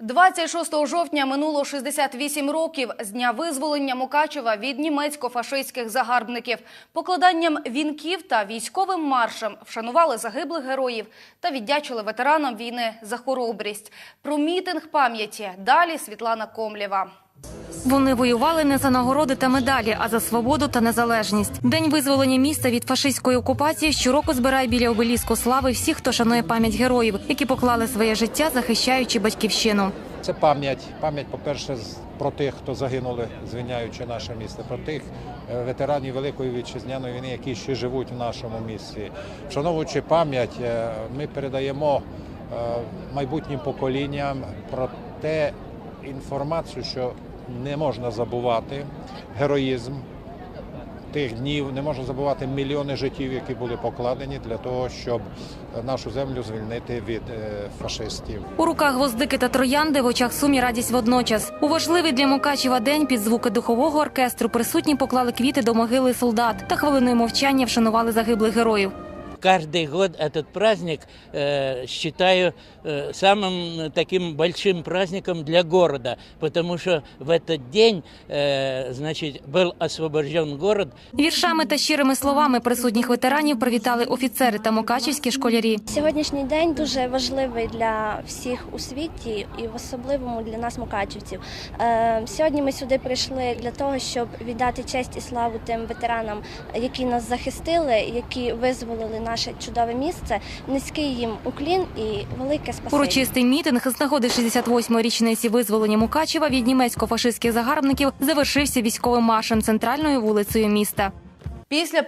26 жовтня минуло 68 років з дня визволення Мукачева від німецько-фашистських загарбників. Покладанням вінків та військовим маршем вшанували загиблих героїв та віддячили ветеранам війни за хоробрість. Про мітинг пам'яті далі Світлана Комлєва. Вони воювали не за нагороди та медалі, а за свободу та незалежність. День визволення міста від фашистської окупації щороку збирає біля обеліску слави всіх, хто шанує пам'ять героїв, які поклали своє життя, захищаючи батьківщину. Це пам'ять. Пам'ять, по-перше, про тих, хто загинули, звільняючи наше місто, про тих е, ветеранів Великої вітчизняної війни, які ще живуть в нашому місті. Вшановуючи пам'ять, е, ми передаємо е, майбутнім поколінням про те інформацію, що не можна забувати героїзм тих днів, не можна забувати мільйони життів, які були покладені для того, щоб нашу землю звільнити від е, фашистів. У руках гвоздики та троянди, в очах сумі радість водночас. У важливий для Мукачева день під звуки духового оркестру присутні поклали квіти до могили солдат та хвилиною мовчання вшанували загиблих героїв Каждый год этот праздник э, считаю э, самым таким большим праздником для города, потому что в этот день, э, значит, был освобожден город Віршами та щирими словами присутніх ветеранів привітали офіцери та мукачівські школярі. Сьогоднішній день дуже важливий для всіх у світі і в особливому для нас, мукачівців. Е, Сьогодні ми сюди прийшли для того, щоб віддати честь і славу тим ветеранам, які нас захистили, які визволили наше чудове місце. Низький їм уклін і велике спасибі. Урочистий мітинг з нагоди 68-ї річниці визволення Мукачева від німецько-фашистських загарбників завершився військовим маршем центральною вулицею міста. Після